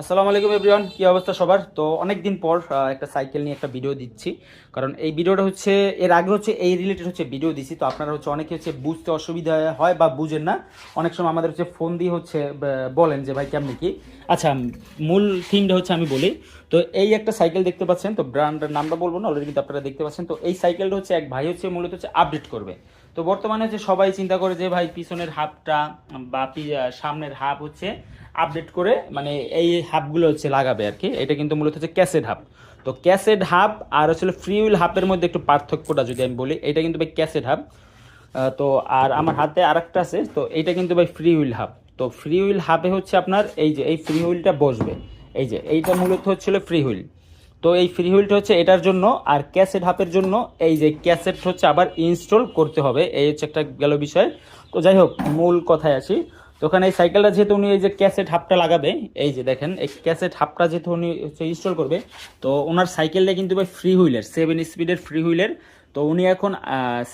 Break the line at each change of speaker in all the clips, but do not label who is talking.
আসসালামু আলাইকুম এভরিওয়ান কী অবস্থা সবার? তো অনেক দিন পর একটা সাইকেল নিয়ে একটা ভিডিও দিচ্ছি। কারণ এই ভিডিওটা হচ্ছে, এর আগে হচ্ছে এই রিলেটেড হচ্ছে ভিডিও দিছি। তো আপনারা হচ্ছে অনেকে হচ্ছে বুঝতে অসুবিধা হয় বা বুঝেন না। অনেক সময় আমাদের হচ্ছে ফোন দিয়ে হচ্ছে বলেন যে, ভাই, কেমনি কি? আচ্ছা মূল থিমটা হচ্ছে আমি বলি। তো এই একটা সাইকেল দেখতে পাচ্ছেন। তো ব্র্যান্ডের নামটা বলব না অলরেডি কিন্তু আপনারা দেখতে পাচ্ছেন। তো এই সাইকেলটা হচ্ছে এক ভাই হচ্ছে মূলত হচ্ছে আপডেট করবে। তো বর্তমানে হচ্ছে সবাই চিন্তা করে যে ভাই পিছনের হাফটা বা সামনের হাফ হচ্ছে আপডেট করে মানে এই হাবগুলো হচ্ছে লাগাবে আর কি। এটা কিন্তু মূলত হচ্ছে ক্যাসেট হাব তো ক্যাসেট হাব আর হচ্ছে ফ্রি উইল হাফের মধ্যে একটু পার্থক্যটা যদি আমি বলি, এটা কিন্তু ভাই ক্যাসেট হাব তো আর আমার হাতে আরেকটা আছে, তো এটা কিন্তু ভাই ফ্রি হুইল হাব তো ফ্রি হুইল হাবে হচ্ছে আপনার এই যে, এই ফ্রি হুইলটা বসবে। এই যে, এইটা মূলত হচ্ছিল ফ্রি হুইল। তো এই ফ্রি হুইলটা হচ্ছে এটার জন্য আর ক্যাসেট হাফের জন্য এই যে ক্যাসেট হচ্ছে আবার ইনস্টল করতে হবে, এই হচ্ছে একটা গেল বিষয়। তো যাই হোক, মূল কথায় আসি। তো ওখানে এই সাইকেলটা যেহেতু উনি এই যে ক্যাসেট হাফটা লাগাবে, এই যে দেখেন, এই ক্যাসেট হাফটা যেহেতু উনি হচ্ছে ইনস্টল করবে, তো ওনার সাইকেলটা কিন্তু ভাই ফ্রি হুইলের সেভেন স্পিডের ফ্রি হুইলের। তো উনি এখন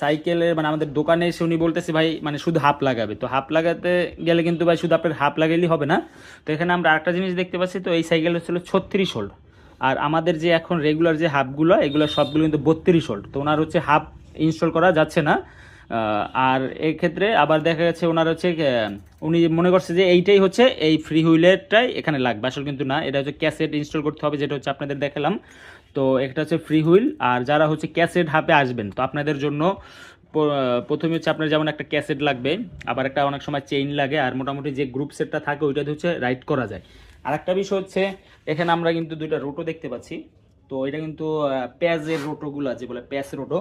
সাইকেলের মানে আমাদের দোকানে এসে উনি বলতেছে, ভাই মানে শুধু হাফ লাগাবে। তো হাফ লাগাতে গেলে কিন্তু ভাই শুধু আপনার হাফ লাগাইলেই হবে না। তো এখানে আমরা আরেকটা জিনিস দেখতে পাচ্ছি, তো এই সাইকেল হচ্ছিল ছত্রিশ হোল্ড আর আমাদের যে এখন রেগুলার যে হাফগুলো এগুলো সবগুলো কিন্তু বত্রিশ হোল্ড তো ওনার হচ্ছে হাফ ইনস্টল করা যাচ্ছে না। আর এক্ষেত্রে আবার দেখা যাচ্ছে ওনার হচ্ছে উনি মনে করছে যে এইটাই হচ্ছে এই ফ্রি হুইলেরটাই এখানে লাগবে। আসলে কিন্তু না, এটা হচ্ছে ক্যাসেট ইনস্টল করতে হবে, যেটা হচ্ছে আপনাদের দেখালাম। তো একটা হচ্ছে ফ্রি হুইল, আর যারা হচ্ছে ক্যাসেট হাপে আসবেন, তো আপনাদের জন্য প্রথমে হচ্ছে আপনার যেমন একটা ক্যাসেট লাগবে, আবার একটা অনেক সময় চেইন লাগে, আর মোটামুটি যে গ্রুপ সেটটা থাকে, ওইটাতে হচ্ছে রাইড করা যায়। আর একটা বিষয় হচ্ছে, এখানে আমরা কিন্তু দুইটা রোটো দেখতে পাচ্ছি। তো এটা কিন্তু প্যাজের রোটোগুলো আছে বলে প্যাস রোটো,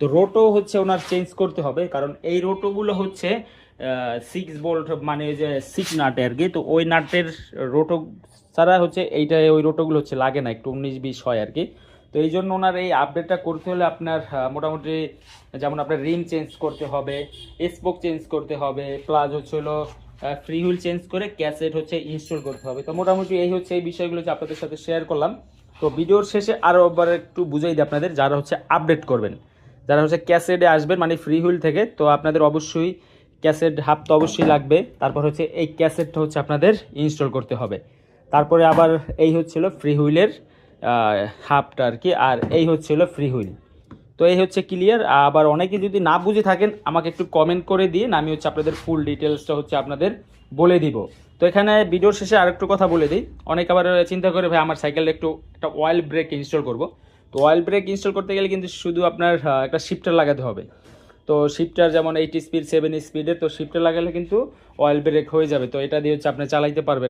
তো রোটো হচ্ছে ওনার চেঞ্জ করতে হবে, কারণ এই রোটোগুলো হচ্ছে সিক্স বোল্ট মানে ওই যে সিক্স নাটে আর কি, তো ওই নাটের রোটো ছাড়া হচ্ছে এইটা, ওই রোটোগুলো হচ্ছে লাগে না, একটু উনিশ বিশ হয় আর কি। তো এই জন্য ওনার এই আপডেটটা করতে হলে আপনার মোটামুটি যেমন আপনার রিম চেঞ্জ করতে হবে স্পোক চেঞ্জ করতে হবে প্লাস হচ্ছে হলো ফ্রি হুইল চেঞ্জ করে ক্যাসেট হচ্ছে ইনস্টল করতে হবে। তো মোটামুটি এই হচ্ছে এই বিষয়গুলো যে আপনাদের সাথে শেয়ার করলাম। তো ভিডিওর শেষে আরও একবার একটু বুঝাই দিই আপনাদের, যারা হচ্ছে আপডেট করবেন, যারা হচ্ছে ক্যাসেটে আসবেন মানে ফ্রি হুইল থেকে, তো আপনাদের অবশ্যই ক্যাসেট হাফ তো অবশ্যই লাগবে। তারপর হচ্ছে এই ক্যাসেটটা হচ্ছে আপনাদের ইনস্টল করতে হবে। তারপরে আবার এই হচ্ছিল ফ্রি হুইলের হাফটা আর কি, আর এই হচ্ছিল ফ্রি হুইল। তো এই হচ্ছে ক্লিয়ার আবার অনেকে যদি না বুঝে থাকেন, আমাকে একটু কমেন্ট করে দিন, আমি হচ্ছে আপনাদের ফুল ডিটেলসটা হচ্ছে আপনাদের বলে দিব। তো এখানে ভিডিওর শেষে আরেকটু কথা বলে দিই। অনেক আবার চিন্তা করে, ভাই, আমার সাইকেলটা একটু, একটা অয়েল ব্রেক ইনস্টল করব। তো অয়েল ব্রেক ইনস্টল করতে গেলে কিন্তু শুধু আপনার একটা শিফটার লাগাতে হবে। তো শিফটার যেমন এইট স্পিড সেভেন স্পিডের তো শিফটার লাগালে কিন্তু অয়েল ব্রেক হয়ে যাবে। তো এটা দিয়ে হচ্ছে আপনি চালাইতে পারবেন।